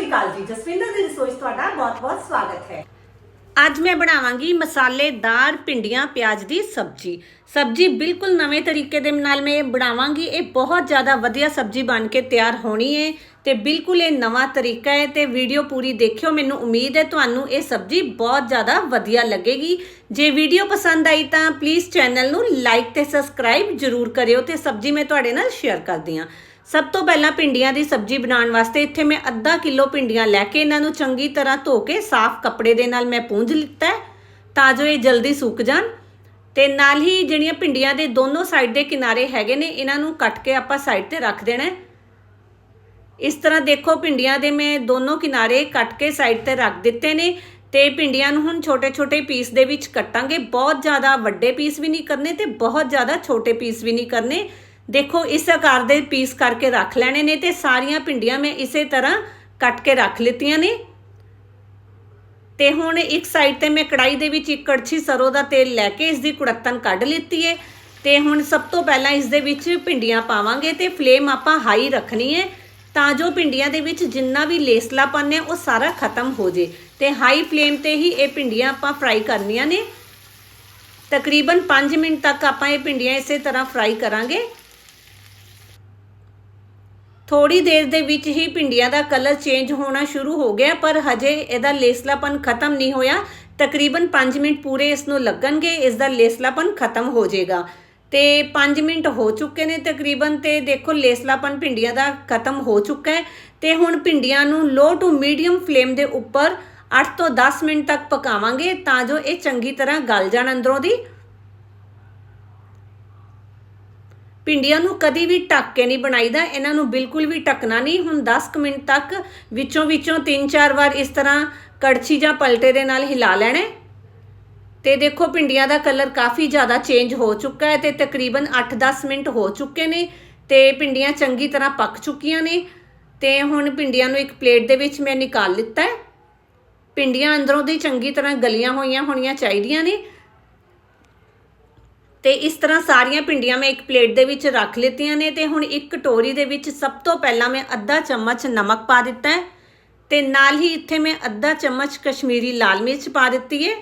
ਸ਼੍ਰੀ ਅਕਾਲ ਜੀ। ਜਸਵਿੰਦਰ ਦੀ ਰਸੋਈ 'ਚ ਤੁਹਾਡਾ ਬਹੁਤ-ਬਹੁਤ ਸਵਾਗਤ ਹੈ। ਅੱਜ ਮੈਂ ਬਣਾਵਾਂਗੀ ਮਸਾਲੇਦਾਰ ਭਿੰਡੀਆਂ ਪਿਆਜ਼ ਦੀ ਸਬਜ਼ੀ। ਸਬਜ਼ੀ ਬਿਲਕੁਲ ਨਵੇਂ ਤਰੀਕੇ ਦੇ ਨਾਲ ਮੈਂ ਇਹ ਬਣਾਵਾਂਗੀ। ਇਹ ਬਹੁਤ ਜ਼ਿਆਦਾ ਵਧੀਆ ਸਬਜ਼ੀ ਬਣ ਕੇ ਤਿਆਰ ਹੋਣੀ ਹੈ ਤੇ ਬਿਲਕੁਲ ਇਹ ਨਵਾਂ ਤਰੀਕਾ ਹੈ ਤੇ ਵੀਡੀਓ ਪੂਰੀ ਦੇਖਿਓ। ਮੈਨੂੰ ਉਮੀਦ ਹੈ ਤੁਹਾਨੂੰ ਇਹ ਸਬਜ਼ੀ ਬਹੁਤ ਜ਼ਿਆਦਾ ਵਧੀਆ ਲੱਗੇਗੀ। ਜੇ ਵੀਡੀਓ ਪਸੰਦ ਆਈ ਤਾਂ ਪਲੀਜ਼ ਚੈਨਲ ਨੂੰ ਲਾਈਕ ਤੇ ਸਬਸਕ੍ਰਾਈਬ ਜਰੂਰ ਕਰਿਓ ਤੇ ਸਬਜ਼ੀ ਮੈਂ ਤੁਹਾਡੇ ਨਾਲ ਸ਼ੇਅਰ ਕਰਦੀ ਹਾਂ। ਸਭ ਤੋਂ ਪਹਿਲਾਂ ਭਿੰਡੀਆਂ ਦੀ ਸਬਜ਼ੀ ਬਣਾਉਣ ਵਾਸਤੇ ਇੱਥੇ ਮੈਂ ਅੱਧਾ ਕਿਲੋ ਭਿੰਡੀਆਂ ਲੈ ਕੇ ਇਹਨਾਂ ਨੂੰ ਚੰਗੀ ਤਰ੍ਹਾਂ ਧੋ ਕੇ ਸਾਫ਼ ਕੱਪੜੇ ਦੇ ਨਾਲ ਮੈਂ ਪੂੰਝ ਲਿੱਤਾ ਤਾਂ ਜੋ ਇਹ ਜਲਦੀ ਸੁੱਕ ਜਾਣ। ਤੇ ਨਾਲ ਹੀ ਜਿਹੜੀਆਂ ਭਿੰਡੀਆਂ ਦੇ ਦੋਨੋਂ ਸਾਈਡ ਦੇ ਕਿਨਾਰੇ ਹੈਗੇ ਨੇ, ਇਹਨਾਂ ਨੂੰ ਕੱਟ ਕੇ ਆਪਾਂ ਸਾਈਡ ਤੇ ਰੱਖ ਦੇਣਾ ਇਸ ਤਰ੍ਹਾਂ ਦੇਖੋ, ਭਿੰਡੀਆਂ ਦੇ ਮੈਂ ਦੋਨੋਂ ਕਿਨਾਰੇ ਕੱਟ ਕੇ ਸਾਈਡ ਤੇ ਰੱਖ ਦਿੱਤੇ ਨੇ ਤੇ ਭਿੰਡੀਆਂ ਨੂੰ ਹੁਣ ਛੋਟੇ-ਛੋਟੇ ਪੀਸ ਦੇ ਵਿੱਚ ਕੱਟਾਂਗੇ। ਬਹੁਤ ਜ਼ਿਆਦਾ ਵੱਡੇ ਪੀਸ ਵੀ ਨਹੀਂ ਕਰਨੇ ਤੇ ਬਹੁਤ ਜ਼ਿਆਦਾ ਛੋਟੇ ਪੀਸ ਵੀ ਨਹੀਂ ਕਰਨੇ। ਦੇਖੋ, ਇਸ ਆਕਾਰ ਦੇ ਪੀਸ ਕਰਕੇ ਰੱਖ ਲੈਣੇ ਨੇ ਤੇ ਸਾਰੀਆਂ ਭਿੰਡੀਆਂ ਮੈਂ ਇਸੇ ਤਰ੍ਹਾਂ ਕੱਟ ਕੇ ਰੱਖ ਲਿੱਤੀਆਂ ਨੇ। ਤੇ ਹੁਣ ਇੱਕ ਸਾਈਡ ਤੇ ਮੈਂ ਕੜਾਈ ਦੇ ਵਿੱਚ ਇੱਕ ਕੜਛੀ ਸਰੋਂ ਦਾ ਤੇਲ ਲੈ ਕੇ ਇਸ ਦੀ ਕੁੜੱਤਨ ਕੱਢ ਲਿੱਤੀ ਏ। ਤੇ ਹੁਣ ਸਭ ਤੋਂ ਪਹਿਲਾਂ ਇਸ ਦੇ ਵਿੱਚ ਭਿੰਡੀਆਂ ਪਾਵਾਂਗੇ ਤੇ ਫਲੇਮ ਆਪਾਂ ਹਾਈ ਰੱਖਣੀ ਹੈ ਤਾਂ ਜੋ ਭਿੰਡੀਆਂ ਦੇ ਵਿੱਚ ਜਿੰਨਾ ਵੀ ਲੇਸਲਾਪਨ ਹੈ ਉਹ ਸਾਰਾ ਖਤਮ ਹੋ ਜੇ। ਤੇ ਹਾਈ ਫਲੇਮ ਤੇ ਹੀ ਇਹ ਭਿੰਡੀਆਂ ਆਪਾਂ ਫਰਾਈ ਕਰਨੀਆਂ ਨੇ। ਤਕਰੀਬਨ 5 ਮਿੰਟ ਤੱਕ ਆਪਾਂ ਇਹ ਭਿੰਡੀਆਂ ਇਸੇ ਤਰ੍ਹਾਂ ਫਰਾਈ ਕਰਾਂਗੇ। ਥੋੜੀ ਦੇਰ ਦੇ ਵਿੱਚ ਹੀ ਭਿੰਡੀਆਂ ਦਾ ਕਲਰ ਚੇਂਜ ਹੋਣਾ ਸ਼ੁਰੂ ਹੋ ਗਿਆ, ਪਰ ਹਜੇ ਇਹਦਾ ਲੇਸਲਾਪਨ ਖਤਮ ਨਹੀਂ ਹੋਇਆ। ਤਕਰੀਬਨ 5 ਮਿੰਟ ਪੂਰੇ ਇਸ ਨੂੰ ਲੱਗਣਗੇ ਇਸ ਦਾ ਲੇਸਲਾਪਨ ਖਤਮ ਹੋ ਜਾਏਗਾ। ਤੇ 5 ਮਿੰਟ ਹੋ ਚੁੱਕੇ ਨੇ ਤਕਰੀਬਨ ਤੇ ਦੇਖੋ, ਲੇਸਲਾਪਨ ਭਿੰਡੀਆਂ ਦਾ ਖਤਮ ਹੋ ਚੁੱਕਾ ਹੈ। ਤੇ ਹੁਣ ਭਿੰਡੀਆਂ ਨੂੰ ਲੋ ਟੂ ਮੀਡੀਅਮ ਫਲੇਮ ਦੇ ਉੱਪਰ 8 ਤੋਂ 10 ਮਿੰਟ ਤੱਕ ਪਕਾਵਾਂਗੇ ਤਾਂ ਜੋ ਇਹ ਚੰਗੀ ਤਰ੍ਹਾਂ ਗਲ ਜਾਣ ਅੰਦਰੋਂ ਦੀ। ਭਿੰਡੀਆਂ ਨੂੰ ਕਦੀ ਵੀ ਢੱਕ ਕੇ ਨਹੀਂ ਬਣਾਈਦਾ, ਇਹਨਾਂ ਨੂੰ ਬਿਲਕੁਲ ਵੀ ਢੱਕਣਾ ਨਹੀਂ। ਹੁਣ 10 ਕੁ ਮਿੰਟ ਤੱਕ ਵਿੱਚੋਂ ਵਿੱਚੋਂ 3-4 ਵਾਰ ਇਸ ਤਰ੍ਹਾਂ ਕੜਛੀ ਜਾਂ ਪਲਟੇ ਦੇ ਨਾਲ ਹਿਲਾ ਲੈਣਾ ਤੇ ਦੇਖੋ, ਭਿੰਡੀਆਂ ਦਾ ਕਲਰ ਕਾਫੀ ਜ਼ਿਆਦਾ ਚੇਂਜ ਹੋ ਚੁੱਕਾ ਹੈ ਤੇ ਤਕਰੀਬਨ 8-10 ਮਿੰਟ ਹੋ ਚੁੱਕੇ ਨੇ ਤੇ ਭਿੰਡੀਆਂ ਚੰਗੀ ਤਰ੍ਹਾਂ ਪੱਕ ਚੁੱਕੀਆਂ ਨੇ। ਤੇ ਹੁਣ ਭਿੰਡੀਆਂ ਨੂੰ ਇੱਕ ਪਲੇਟ ਦੇ ਵਿੱਚ ਮੈਂ ਨਿਕਾਲ ਲਿੱਤਾ ਹੈ। ਭਿੰਡੀਆਂ ਅੰਦਰੋਂ ਦੀ ਚੰਗੀ ਤਰ੍ਹਾਂ ਗਲੀਆਂ ਹੋਈਆਂ ਹੋਣੀਆਂ ਚਾਹੀਦੀਆਂ ਨੇ। ਤੇ ਇਸ ਤਰ੍ਹਾਂ ਸਾਰੀਆਂ ਭਿੰਡੀਆਂ ਮੈਂ ਇੱਕ ਪਲੇਟ ਦੇ ਵਿੱਚ ਰੱਖ ਲਿੱਤੀਆਂ ਨੇ ਤੇ ਹੁਣ ਇੱਕ ਕਟੋਰੀ ਦੇ ਵਿੱਚ ਸਭ ਤੋਂ ਪਹਿਲਾਂ ਮੈਂ ਅੱਧਾ ਚਮਚ ਨਮਕ ਪਾ ਦਿੱਤਾ ਹੈ ਤੇ ਨਾਲ ਹੀ ਇੱਥੇ ਮੈਂ ਅੱਧਾ ਚਮਚ ਕਸ਼ਮੀਰੀ ਲਾਲ ਮਿਰਚ ਪਾ ਦਿੱਤੀ ਹੈ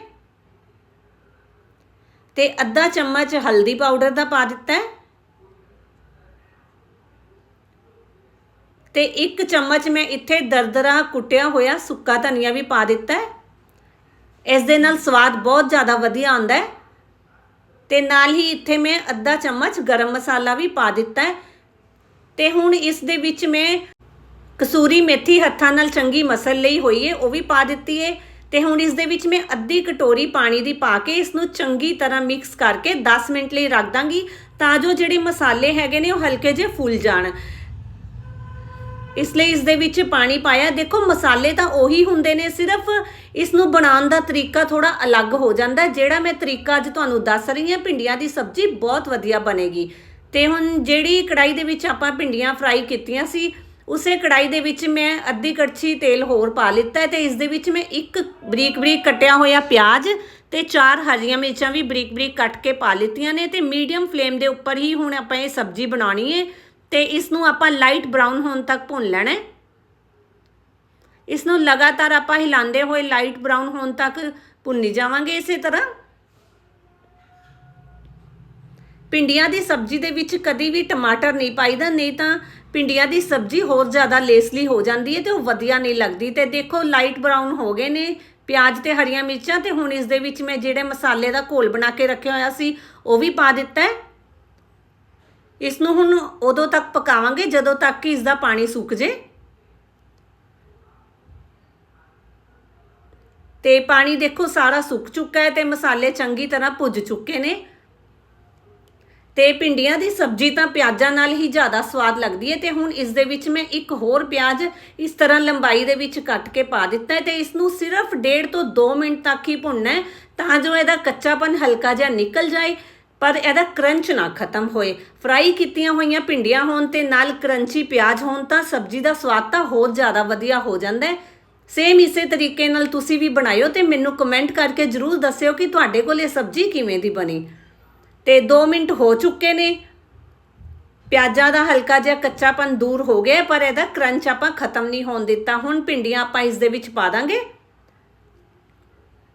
ਤੇ ਅੱਧਾ ਚਮਚ ਹਲਦੀ ਪਾਊਡਰ ਦਾ ਪਾ ਦਿੱਤਾ ਹੈ ਤੇ ਇੱਕ ਚਮਚ ਮੈਂ ਇੱਥੇ ਦਰਦਰਾ ਕੁੱਟਿਆ ਹੋਇਆ ਸੁੱਕਾ ਧਨੀਆ ਵੀ ਪਾ ਦਿੱਤਾ ਹੈ। ਇਸ ਦੇ ਨਾਲ ਸਵਾਦ ਬਹੁਤ ਜ਼ਿਆਦਾ ਵਧੀਆ ਆਉਂਦਾ ਹੈ। ਤੇ ਨਾਲ ਹੀ ਇੱਥੇ ਮੈਂ ਅੱਧਾ ਚਮਚ ਗਰਮ ਮਸਾਲਾ ਵੀ ਪਾ ਦਿੱਤਾ ਹੈ। ਤੇ ਹੁਣ ਇਸ ਦੇ ਵਿੱਚ ਮੈਂ ਕਸੂਰੀ ਮੇਥੀ ਹੱਥਾਂ ਨਾਲ ਚੰਗੀ ਮਸਲ ਲਈ ਹੋਈ ਹੈ ਉਹ ਵੀ ਪਾ ਦਿੱਤੀ ਹੈ ਤੇ ਹੁਣ ਇਸ ਦੇ ਵਿੱਚ ਮੈਂ ਅੱਧੀ ਕਟੋਰੀ ਪਾਣੀ ਦੀ ਪਾ ਕੇ ਇਸ ਨੂੰ ਚੰਗੀ ਤਰ੍ਹਾਂ ਮਿਕਸ ਕਰਕੇ 10 ਮਿੰਟ ਲਈ ਰੱਖ ਦਾਂਗੀ ਤਾਂ ਜੋ ਜਿਹੜੇ ਮਸਾਲੇ ਹੈਗੇ ਨੇ ਉਹ ਹਲਕੇ ਜਿਹੇ ਫੁੱਲ ਜਾਣ। ਇਸ ਲਈ ਇਸ ਦੇ ਵਿੱਚ ਪਾਣੀ ਪਾਇਆ। ਦੇਖੋ, ਮਸਾਲੇ ਤਾਂ ਉਹੀ ਹੁੰਦੇ ਨੇ, ਸਿਰਫ ਇਸ ਨੂੰ ਬਣਾਉਣ ਦਾ ਤਰੀਕਾ ਥੋੜਾ ਅਲੱਗ ਹੋ ਜਾਂਦਾ ਜਿਹੜਾ ਮੈਂ ਤਰੀਕਾ ਅੱਜ ਤੁਹਾਨੂੰ ਦੱਸ ਰਹੀ ਹਾਂ, ਭਿੰਡੀਆਂ ਦੀ ਸਬਜ਼ੀ ਬਹੁਤ ਵਧੀਆ ਬਣੇਗੀ। ਤੇ ਹੁਣ ਜਿਹੜੀ ਕੜਾਈ ਦੇ ਵਿੱਚ ਆਪਾਂ ਭਿੰਡੀਆਂ ਫਰਾਈ ਕੀਤੀਆਂ ਸੀ, ਉਸੇ ਕੜਾਈ ਦੇ ਵਿੱਚ ਮੈਂ ਅੱਧੀ ਕੜਛੀ ਤੇਲ ਹੋਰ ਪਾ ਲਿੱਤਾ ਹੈ ਤੇ ਇਸ ਦੇ ਵਿੱਚ ਮੈਂ ਇੱਕ ਬਰੀਕ ਬਰੀਕ ਕੱਟਿਆ ਹੋਇਆ ਪਿਆਜ਼ ਤੇ ਚਾਰ ਹਰੀਆਂ ਮਿਰਚਾਂ ਵੀ ਬਰੀਕ ਬਰੀਕ ਕੱਟ ਕੇ ਪਾ ਲਿੱਤੀਆਂ ਨੇ ਤੇ ਮੀਡੀਅਮ ਫਲੇਮ ਦੇ ਉੱਪਰ ਹੀ ਹੁਣ ਆਪਾਂ ਇਹ ਸਬਜ਼ੀ ਬਣਾਉਣੀ ਹੈ। ਤੇ ਇਸ ਨੂੰ ਆਪਾਂ ਲਾਈਟ ਬ੍ਰਾਊਨ ਹੋਣ ਤੱਕ ਭੁੰਨ ਲੈਣਾ ਹੈ। ਇਸ ਨੂੰ ਲਗਾਤਾਰ ਆਪਾਂ ਹਿਲਾਉਂਦੇ ਹੋਏ ਲਾਈਟ ਬ੍ਰਾਊਨ ਹੋਣ ਤੱਕ ਭੁੰਨੀ ਜਾਵਾਂਗੇ ਇਸੇ ਤਰ੍ਹਾਂ। ਪਿੰਡੀਆਂ ਦੀ ਸਬਜ਼ੀ ਦੇ ਵਿੱਚ ਕਦੀ ਵੀ ਟਮਾਟਰ ਨਹੀਂ ਪਾਈਦਾ, ਨਹੀਂ ਤਾਂ ਪਿੰਡੀਆਂ ਦੀ ਸਬਜ਼ੀ ਹੋਰ ਜ਼ਿਆਦਾ ਲੇਸਲੀ ਹੋ ਜਾਂਦੀ ਹੈ ਤੇ ਉਹ ਵਧੀਆ ਨਹੀਂ ਲੱਗਦੀ। ਤੇ ਦੇਖੋ ਲਾਈਟ ਬ੍ਰਾਊਨ ਹੋ ਗਏ ਨੇ, ਪਿਆਜ਼ ਤੇ ਹਰੀਆਂ ਮਿਰਚਾਂ ਤੇ ਹੁਣ ਇਸ ਦੇ ਵਿੱਚ ਮੈਂ ਜਿਹੜੇ ਮਸਾਲੇ ਦਾ ਘੋਲ ਬਣਾ ਕੇ ਰੱਖਿਆ ਹੋਇਆ ਸੀ, ਉਹ ਵੀ ਪਾ ਦਿੱਤਾ ਹੈ। ਇਸ ਨੂੰ ਹੁਣ ਉਦੋਂ ਤੱਕ ਪਕਾਵਾਂਗੇ ਜਦੋਂ ਤੱਕ ਕਿ ਇਸ ਦਾ ਪਾਣੀ ਸੁੱਕ ਜੇ। ਤੇ ਪਾਣੀ ਦੇਖੋ ਸਾਰਾ ਸੁੱਕ ਚੁੱਕਾ ਹੈ ਤੇ ਮਸਾਲੇ ਚੰਗੀ ਤਰ੍ਹਾਂ ਭੁੱਜ ਚੁੱਕੇ ਨੇ। ਤੇ ਭਿੰਡੀਆਂ ਦੀ ਸਬਜ਼ੀ ਤਾਂ ਪਿਆਜ਼ਾਂ ਨਾਲ ਹੀ ਜ਼ਿਆਦਾ ਸਵਾਦ ਲੱਗਦੀ ਹੈ ਤੇ ਹੁਣ ਇਸ ਦੇ ਵਿੱਚ ਮੈਂ ਇੱਕ ਹੋਰ ਪਿਆਜ਼ ਇਸ ਤਰ੍ਹਾਂ ਲੰਬਾਈ ਦੇ ਵਿੱਚ ਕੱਟ ਕੇ ਪਾ ਦਿੱਤਾ ਹੈ ਤੇ ਇਸ ਨੂੰ ਸਿਰਫ 1.5 ਤੋਂ 2 ਮਿੰਟ ਤੱਕ ਹੀ ਭੁੰਨਣਾ ਹੈ ਤਾਂ ਜੋ ਇਹਦਾ ਕੱਚਾਪਨ ਹਲਕਾ ਜਿਹਾ ਨਿਕਲ ਜਾਏ ਪਰ ਇਹਦਾ ਕਰੰਚ ਨਾ ਖਤਮ ਹੋਏ। ਫਰਾਈ ਕੀਤੀਆਂ ਹੋਈਆਂ ਭਿੰਡੀਆਂ ਹੋਣ ਤੇ ਨਾਲ ਕਰੰਚੀ ਪਿਆਜ਼ ਹੋਣ ਤਾਂ ਸਬਜ਼ੀ ਦਾ ਸਵਾਦ ਤਾਂ ਹੋਰ ਜ਼ਿਆਦਾ ਵਧੀਆ ਹੋ ਜਾਂਦਾ ਹੈ। ਸੇਮ ਇਸੇ ਤਰੀਕੇ ਨਾਲ ਤੁਸੀਂ ਵੀ ਬਣਾਇਓ ਤੇ ਮੈਨੂੰ ਕਮੈਂਟ ਕਰਕੇ ਜਰੂਰ ਦੱਸਿਓ ਕਿ ਤੁਹਾਡੇ ਕੋਲ ਇਹ ਸਬਜ਼ੀ ਕਿਵੇਂ ਦੀ ਬਣੀ। ਤੇ 2 ਮਿੰਟ ਹੋ ਚੁੱਕੇ ਨੇ। ਪਿਆਜ਼ਾਂ ਦਾ ਹਲਕਾ ਜਿਹਾ ਕੱਚਾਪਨ ਦੂਰ ਹੋ ਗਿਆ ਪਰ ਇਹਦਾ ਕਰੰਚ ਆਪਾਂ ਖਤਮ ਨਹੀਂ ਹੋਣ ਦਿੱਤਾ। ਹੁਣ ਭਿੰਡੀਆਂ ਆਪਾਂ ਇਸ ਦੇ ਵਿੱਚ ਪਾ ਦਾਂਗੇ।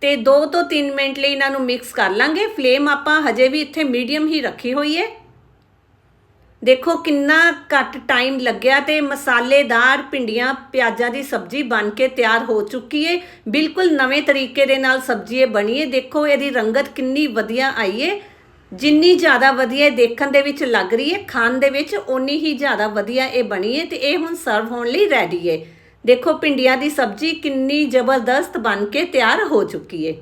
ਤੇ 2 ਤੋਂ 3 ਮਿੰਟ ਲਈ ਇਹਨਾਂ ਨੂੰ ਮਿਕਸ ਕਰ ਲਾਂਗੇ। ਫਲੇਮ ਆਪਾਂ ਹਜੇ ਵੀ ਇੱਥੇ ਮੀਡੀਅਮ ਹੀ ਰੱਖੀ ਹੋਈ ਹੈ। ਦੇਖੋ ਕਿੰਨਾ ਘੱਟ ਟਾਈਮ ਲੱਗਿਆ ਤੇ ਮਸਾਲੇਦਾਰ ਭਿੰਡੀਆਂ, ਪਿਆਜ਼ਾਂ ਦੀ ਸਬਜ਼ੀ ਬਣ ਕੇ ਤਿਆਰ ਹੋ ਚੁੱਕੀ ਏ। ਬਿਲਕੁਲ ਨਵੇਂ ਤਰੀਕੇ ਦੇ ਨਾਲ ਸਬਜ਼ੀ ਇਹ ਬਣੀ ਏ। ਦੇਖੋ ਇਹਦੀ ਰੰਗਤ ਕਿੰਨੀ ਵਧੀਆ ਆਈ ਏ। ਜਿੰਨੀ ਜ਼ਿਆਦਾ ਵਧੀਆ ਇਹ ਦੇਖਣ ਦੇ ਵਿੱਚ ਲੱਗ ਰਹੀ ਏ, ਖਾਣ ਦੇ ਵਿੱਚ ਓਨੀ ਹੀ ਜ਼ਿਆਦਾ ਵਧੀਆ ਇਹ ਬਣੀ ਏ ਤੇ ਇਹ ਹੁਣ ਸਰਵ ਹੋਣ ਲਈ ਰੈਡੀ ਏ। ਦੇਖੋ ਭਿੰਡੀਆਂ ਦੀ ਸਬਜ਼ੀ ਕਿੰਨੀ ਜ਼ਬਰਦਸਤ ਬਣ ਕੇ ਤਿਆਰ ਹੋ ਚੁੱਕੀ ਏ।